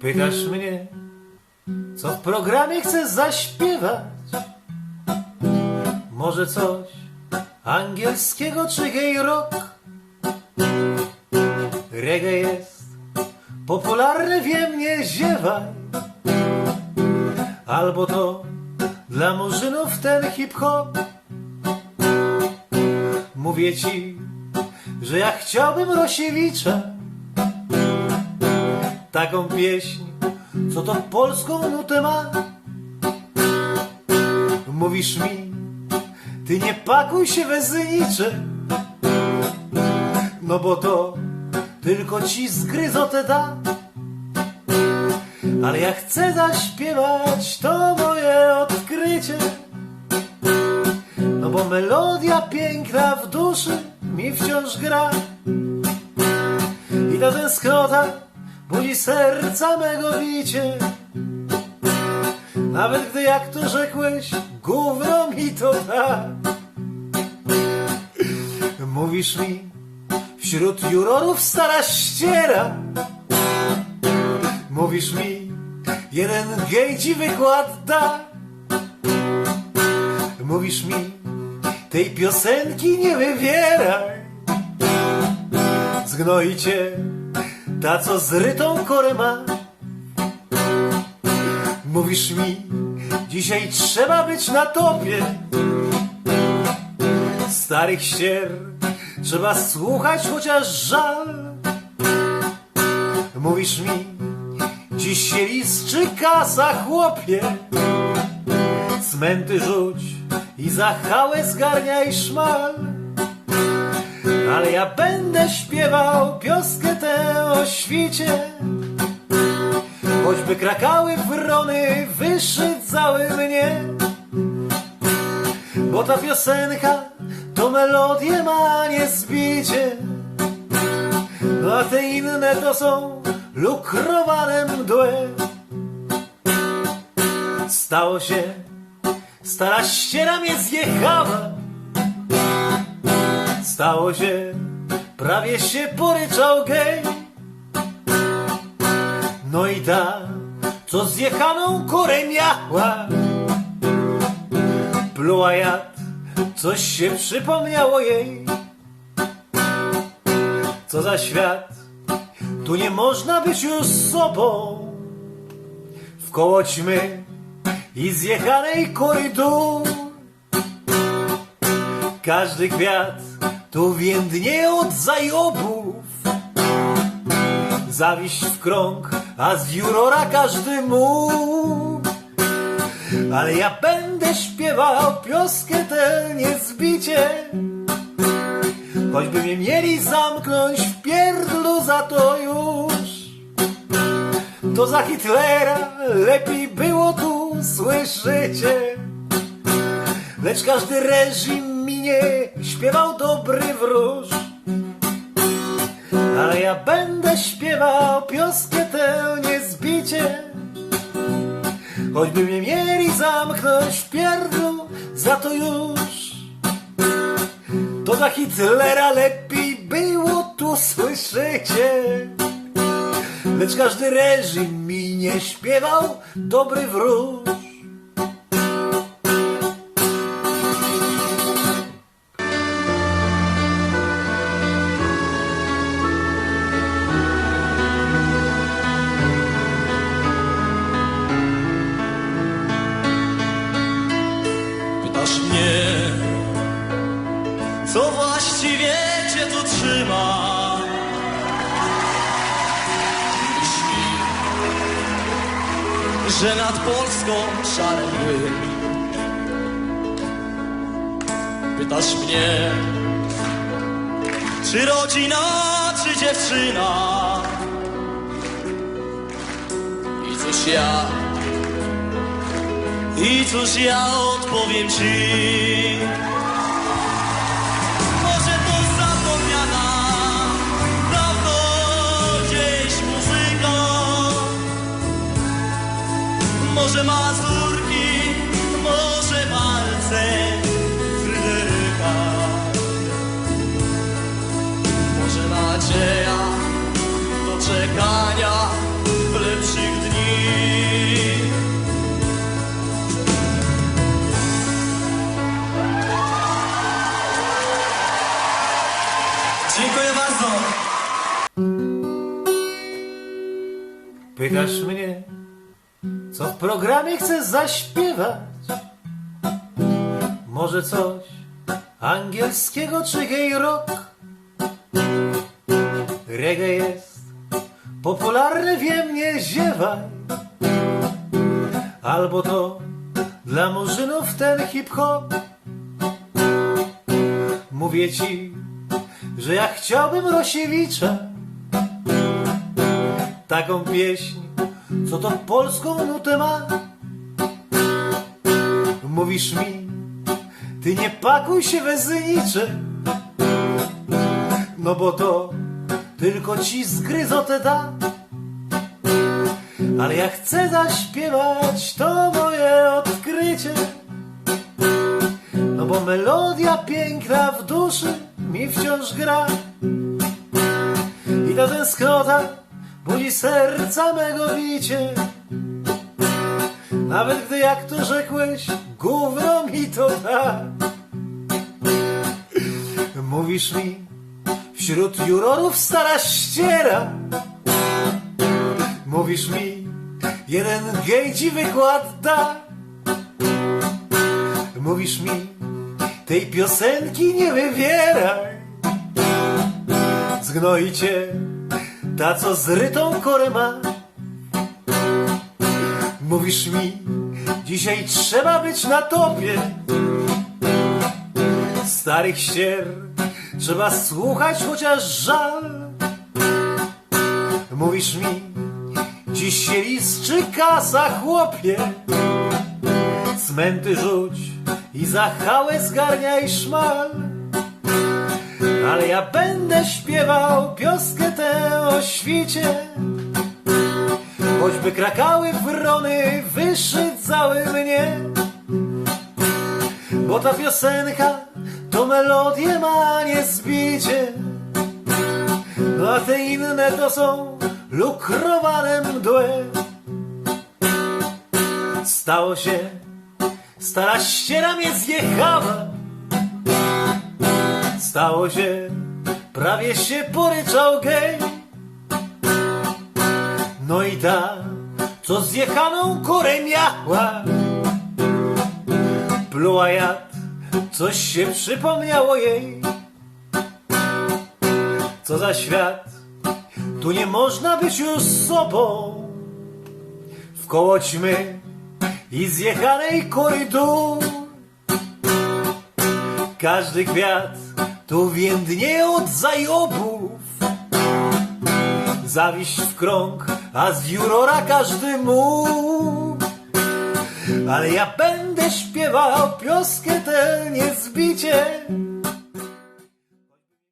Pytasz mnie, co w programie chcę zaśpiewać? Może coś angielskiego czy gay rock? Reggae jest popularne, wiem, nie ziewaj. Albo to dla murzynów ten hip-hop. Mówię ci, że ja chciałbym Rosiewicza. Taką pieśń, co to polską nutę ma. Mówisz mi, ty nie pakuj się wezynicze, no bo to tylko ci zgryzotę da. Ale ja chcę zaśpiewać, to moje odkrycie. No bo melodia piękna w duszy mi wciąż gra. I ta tęsknota budzi serca mego bicie. Nawet gdy jak to rzekłeś, gówno mi to da. Mówisz mi, wśród jurorów stara ściera. Mówisz mi, jeden gej ci wykład da. Mówisz mi, tej piosenki nie wybieraj. Zgnoi cię ta, co zrytą korę ma. Mówisz mi, dzisiaj trzeba być na topie. Starych ścier trzeba słuchać, chociaż żal. Mówisz mi, dziś się liszczy kasa, chłopie. Cmenty rzuć i za hałę zgarniaj szmal. Ale ja będę śpiewał pioskę tę o świcie. Choćby krakały wrony, wyszydzały mnie. Bo ta piosenka to melodię ma niezbicie. No a te inne to są lukrowane mdłe. Stało się, stara ściera mnie zjechała. Stało się, prawie się poryczał gej. No i ta, co zjechaną korę miała. Pluła jad, coś się przypomniało jej. Co za świat, tu nie można być już sobą. W koło ćmy i zjechanej dół. Każdy kwiat tu więdnie od zajobów. Zawiść w krąg, a z jurora każdy mógł. Ale ja będę śpiewał pioskę tę niezbicie. Choćby mnie mieli zamknąć w pierdlu za to już. To za Hitlera lepiej było tu, słyszycie? Lecz każdy reżim śpiewał dobry wróż. Ale ja będę śpiewał pioskę tę niezbicie. Choćby mnie mieli zamknąć w pierdlu, za to już. To za Hitlera lepiej było tu, słyszycie? Lecz każdy reżim mi nie śpiewał dobry wróż. Że nad Polską mgły. Pytasz mnie, czy rodzina, czy dziewczyna? I cóż ja i cóż ja odpowiem ci? Może Mazurki, może Malce, Fryderyka. Może nadzieja do czekania lepszych dni. Dziękuję bardzo. Pytasz mnie, co w programie chcę zaśpiewać? Może coś angielskiego czy gay rock? Reggae jest popularny, wiem, nie ziewaj. Albo to dla murzynów ten hip-hop. Mówię ci, że ja chciałbym Rosiewicza. Taką pieśń, co to polską nutę ma. Mówisz mi, ty nie pakuj się bez niczym. No bo to tylko ci zgryzotę da. Ale ja chcę zaśpiewać, to moje odkrycie. No bo melodia piękna w duszy mi wciąż gra. I ta tęsknota budzi serca mego bicie. Nawet gdy jak to rzekłeś, gówno mi to da. Mówisz mi, wśród jurorów stara ściera. Mówisz mi, jeden gej ci wykład da. Mówisz mi, tej piosenki nie wybieraj. Zgnoi cię ta, co zrytą korę ma. Mówisz mi, dzisiaj trzeba być na topie. Starych ścier trzeba słuchać, chociaż żal. Mówisz mi, dziś się listrzy kasa, chłopie. Cmenty rzuć i za hałę zgarniaj szmal. Ale ja będę śpiewał pioskę tę o świcie. Choćby krakały wrony, wyszydzały mnie. Bo ta piosenka to melodię ma niezbicie. A te inne to są lukrowane mdłe. Stało się, stara ściera mnie zjechała. Stało się, prawie się poryczał gej. No i ta, co zjechaną kurę miała. Pluła jad, coś się przypomniało jej. Co za świat, tu nie można być już sobą. W koło ćmy i zjechanej kury dół. Każdy kwiat tu więdnie od zajobów. Zawiść w krąg, a z jurora każdy mógł. Ale ja będę śpiewał pioskę tę niezbicie.